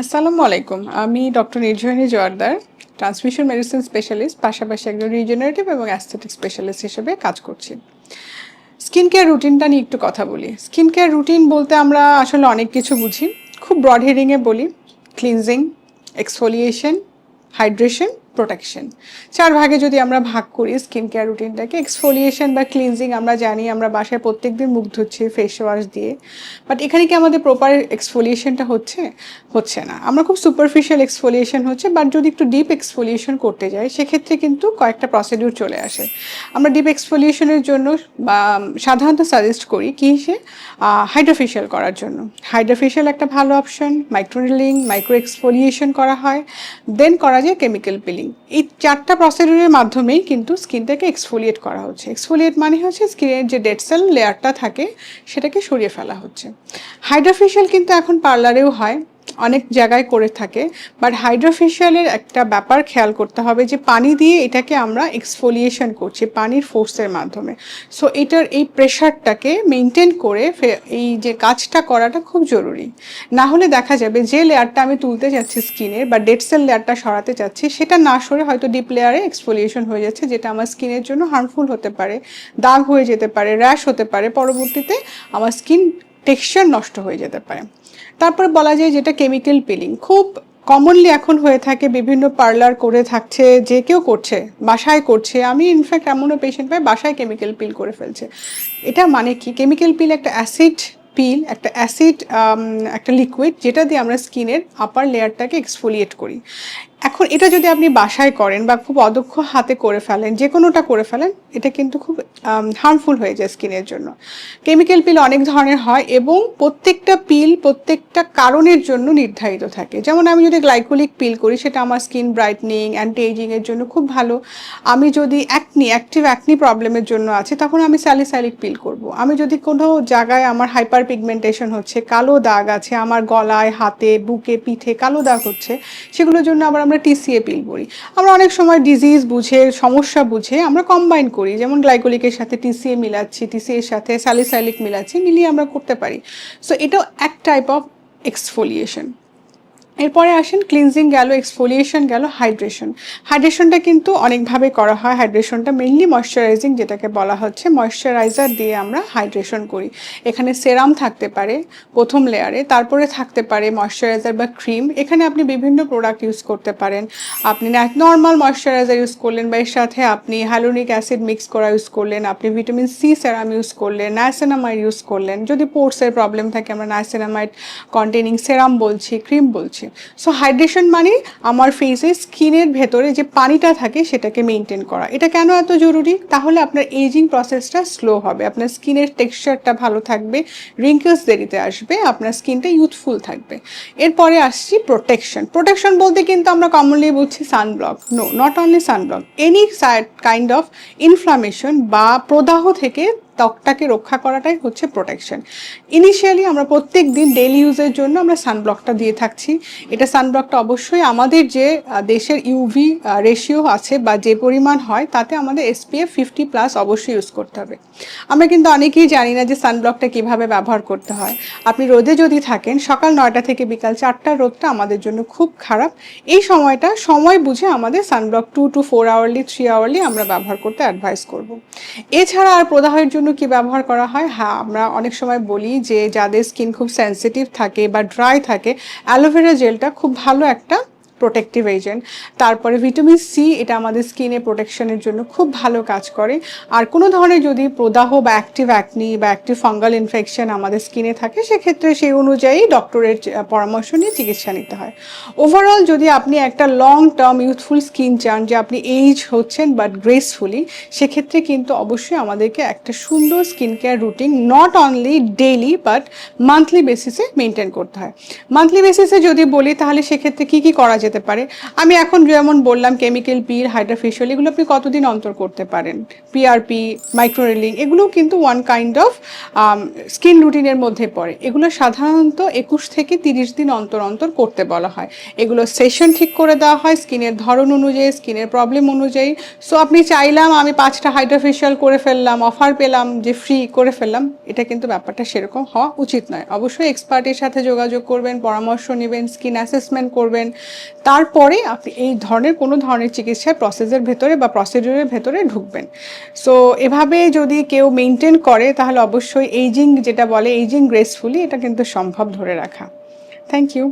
আসসালামু আলাইকুম। আমি doctor Nirjhoyni Joardar, transmission medicine specialist, পাশাপাশি একজন রিজেনারেটিভ এবং অ্যাস্থেটিক স্পেশালিস্ট হিসেবে কাজ করছি। স্কিন কেয়ার রুটিনটা নিয়ে একটু কথা বলি। স্কিন কেয়ার রুটিন বলতে আমরা আসলে অনেক কিছু বুঝি। খুব ব্রড হেডিংয়ে বলি। ক্লিনজিং এক্সফোলিয়েশন হাইড্রেশন প্রোটেকশন চার ভাগে যদি আমরা ভাগ করি স্কিন কেয়ার রুটিনটাকে এক্সফোলিয়েশন বা ক্লিনজিং আমরা জানি, আমরা বাসায় প্রত্যেকদিন মুখ ধুচ্ছি ফেস ওয়াশ দিয়ে। বাট এখানে কি আমাদের প্রপার এক্সফোলিয়েশনটা হচ্ছে? হচ্ছে না। আমরা খুব সুপারফিশিয়াল এক্সফোলিয়েশন হচ্ছে বাট যদি একটু ডিপ এক্সফোলিয়েশন করতে যাই, সেক্ষেত্রে কিন্তু কয়েকটা প্রসিডিউর চলে আসে। আমরা ডিপ এক্সফোলিয়েশনের জন্য সাধারণত সাজেস্ট করি কি সে? হাইড্রোফেশিয়াল করার জন্য। হাইড্রোফেশিয়াল একটা ভালো অপশন মাইক্রোনিলিং মাইক্রো এক্সফোলিয়েশন করা হয়। দেন করা যায় কেমিক্যাল পিলিং এই চারটা প্রসিডিউরের মাধ্যমেই কিন্তু স্কিনটাকে এক্সফোলিয়েট করা হচ্ছে। এক্সফোলিয়েট মানে হচ্ছে স্কিনের যে ডেড সেল লেয়ারটা থাকে, সেটাকে সরিয়ে ফেলা হচ্ছে। হাইড্রোফেশিয়াল কিন্তু এখন পার্লারেও হয়। অনেক জায়গায় করে থাকে বাট হাইড্রোফেশিয়ালের একটা ব্যাপার খেয়াল করতে হবে যে পানি দিয়ে এটাকে আমরা এক্সফোলিয়েশন করছি পানির ফোর্সের মাধ্যমে। সো এটার এই প্রেশারটাকে মেনটেন করে এই যে কাজটা করাটা খুব জরুরি। না হলে দেখা যাবে যে লেয়ারটা আমি তুলতে যাচ্ছি স্কিনের বা ডেড সেল লেয়ারটা সরাতে চাচ্ছি সেটা না সরে হয়তো ডিপ লেয়ারে এক্সফোলিয়েশন হয়ে যাচ্ছে, যেটা আমার স্কিনের জন্য হার্মফুল হতে পারে, দাগ হয়ে যেতে পারে র্যাশ হতে পারে। পরবর্তীতে আমার স্কিন টেক্সচার নষ্ট হয়ে যেতে পারে। তারপর বলা যায় যেটা কেমিক্যাল পিলিং। খুব কমনলি এখন হয়ে থাকে, বিভিন্ন পার্লার করে থাকছে, যে কেউ করছে, বাসায় করছে। আমি ইনফ্যাক্ট এমনও পেশেন্ট পাই, বাসায় কেমিক্যাল পিল করে ফেলছে। এটা মানে কি? কেমিক্যাল পিল একটা অ্যাসিড পিল একটা অ্যাসিড একটা লিকুইড যেটা দিয়ে আমরা স্কিনের আপার লেয়ারটাকে এক্সফোলিয়েট করি। এখন এটা যদি আপনি বাসায় করেন বা খুব অদক্ষ হাতে করে ফেলেন, যে কোনোটা করে ফেলেন, এটা কিন্তু খুব হার্মফুল হয়ে যায় স্কিনের জন্য। কেমিক্যাল পিল অনেক ধরনের হয় এবং প্রত্যেকটা পিল প্রত্যেকটা কারণের জন্য নির্ধারিত থাকে। যেমন আমি যদি গ্লাইকোলিক পিল করি, সেটা আমার স্কিন ব্রাইটনিং অ্যান্টি এজিংয়ের জন্য খুব ভালো। আমি যদি অ্যাকনি অ্যাক্টিভ অ্যাকনি প্রবলেমের জন্য আছে, তখন আমি স্যালিসাইলিক পিল করব। আমি যদি কোনো জায়গায় আমার হাইপার পিগমেন্টেশন হচ্ছে, কালো দাগ আছে, আমার গলায়, হাতে, বুকে, পিঠে কালো দাগ হচ্ছে, সেগুলোর জন্য আবার আমরা টিসিএ পিল করি। আমরা অনেক সময় ডিজিজ বুঝে, সমস্যা বুঝে আমরা কম্বাইন করি। যেমন গ্লাইকোলিকের সাথে টিসিএ মিলাচ্ছি টিসিএর সাথে স্যালিসাইলিক মিলাচ্ছি, মিলিয়ে আমরা করতে পারি। সো এটাও এক টাইপ অফ এক্সফোলিয়েশন এরপরে আসেন ক্লিনজিং গেল এক্সফোলিয়েশন গেল হাইড্রেশন হাইড্রেশনটা কিন্তু অনেকভাবে করা হয়। হাইড্রেশনটা মেইনলি ময়শ্চারাইজিং যেটাকে বলা হচ্ছে ময়শ্চারাইজার দিয়ে আমরা হাইড্রেশন করি। এখানে সেরাম থাকতে পারে প্রথম লেয়ারে তারপরে থাকতে পারে ময়শ্চারাইজার বা ক্রিম এখানে আপনি বিভিন্ন প্রোডাক্ট ইউজ করতে পারেন। আপনি নর্মাল ময়শ্চারাইজার ইউজ করলেন বা এর সাথে আপনি হ্যালোনিক অ্যাসিড মিক্স করা ইউজ করলেন, আপনি ভিটামিন সি সেরাম ইউজ করলেন নাইসেনামাইড ইউজ করলেন। যদি পোর্সের প্রবলেম থাকে, আমরা নাইসেনামাইড কন্টেনিং সেরাম বলছি ক্রিম বলছি। সো হাইড্রেশন মানে আমার ফেসে স্কিনের ভেতরে যে পানিটা থাকে সেটাকে মেনটেন করা। এটা কেন এত জরুরি? তাহলে আপনার এজিং প্রসেসটা স্লো হবে। আপনার স্কিনের টেক্সচারটা ভালো থাকবে রিঙ্কেলস দেরিতে আসবে, আপনার স্কিনটা ইউথফুল থাকবে। এরপরে আসছি প্রোটেকশন প্রোটেকশন বলতে কিন্তু আমরা কমনলি বুঝছি sunblock no not only sunblock any kind of inflammation বা প্রদাহ থেকে ত্বকটাকে রক্ষা করাটাই হচ্ছে প্রোটেকশন ইনিশিয়ালি আমরা প্রত্যেক দিন ডেলি ইউজের জন্য আমরা সানব্লকটা দিয়ে থাকছি। এটা সানব্লকটা অবশ্যই আমাদের যে দেশের ইউভি রেশিও আছে বা যে পরিমাণ হয়, তাতে আমাদের এসপিএফ ফিফটি প্লাস অবশ্যই ইউজ করতে হবে। আমরা কিন্তু অনেকেই জানি না যে সানব্লকটা কীভাবে ব্যবহার করতে হয়। আপনি রোদে যদি থাকেন, সকাল নয়টা থেকে বিকাল চারটার রোদটা আমাদের জন্য খুব খারাপ। এই সময়টা সময় বুঝে আমাদের sunblock two to four hourly three hourly আমরা ব্যবহার করতে অ্যাডভাইস করব। এছাড়া আর প্রদাহের জন্য কি ব্যবহার করা হয়? হ্যাঁ আমরা অনেক সময় বলি যে যাদের স্কিন খুব সেন্সিটিভ থাকে বা ড্রাই থাকে অ্যালোভেরা জেলটা খুব ভালো একটা প্রোটেক্টিভ এজেন্ট তারপরে ভিটামিন সি এটা আমাদের স্কিনে প্রোটেকশনের জন্য খুব ভালো কাজ করে। আর কোনো ধরনের যদি প্রদাহ বা অ্যাক্টিভ অ্যাকনি বা অ্যাক্টিভ ফাঙ্গাল ইনফেকশন আমাদের স্কিনে থাকে, সেক্ষেত্রে সেই অনুযায়ী ডক্টরের পরামর্শ নিয়ে চিকিৎসা নিতে হয়। ওভারঅল যদি আপনি একটা লং টার্ম ইউথফুল স্কিন চান, যে আপনি এইজ হচ্ছেন বাট গ্রেসফুলি সেক্ষেত্রে কিন্তু অবশ্যই আমাদেরকে একটা সুন্দর skin care routine not only daily but monthly বেসিসে মেনটেন করতে হয়। মান্থলি বেসিসে যদি বলি, তাহলে সেক্ষেত্রে কি কি করা যেতে পারে। আমি এখন যেমন বললাম কেমিক্যাল পির হাইড্রাফেশিয়াল এগুলো আপনি কতদিন অন্তর করতে পারেন? পিআরপি মাইক্রোরেলিং এগুলো কিন্তু ওয়ান কাইন্ড অফ স্কিন রুটিনের মধ্যে পড়ে। এগুলো সাধারণত একুশ থেকে তিরিশ দিন অন্তর অন্তর করতে বলা হয়। এগুলো সেশন ঠিক করে দেওয়া হয়, স্কিনের ধরন অনুযায়ী, স্কিনের প্রবলেম অনুযায়ী। সো আপনি চাইলাম, আমি পাঁচটা হাইড্রাফেশিয়াল করে ফেললাম অফার পেলাম, যে ফ্রি করে ফেললাম, এটা কিন্তু ব্যাপারটা সেরকম হওয়া উচিত নয়। অবশ্যই এক্সপার্টের সাথে যোগাযোগ করবেন, পরামর্শ নেবেন স্কিন অ্যাসেসমেন্ট করবেন। তারপরে আপনি এই ধরনের কোনো ধরনের চিকিৎসায় প্রসেসের ভেতরে বা প্রসিডিউরের ভেতরে ঢুকবেন। সো এভাবে যদি কেউ মেনটেন করে, তাহলে অবশ্যই এইজিং যেটা বলে এইজিং গ্রেসফুলি এটা কিন্তু সম্ভব ধরে রাখা। Thank you